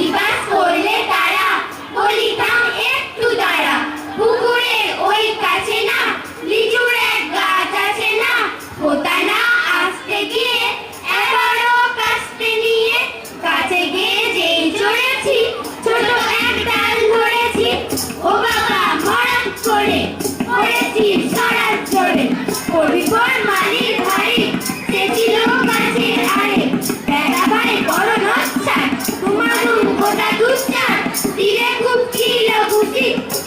y va Eat.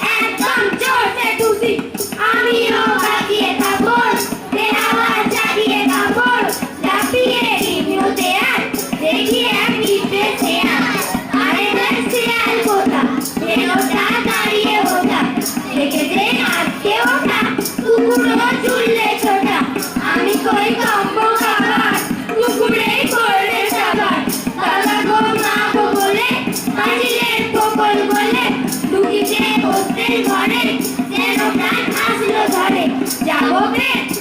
ঘরে যেন প্রাণ আসলো ধরে। যাব প্রেম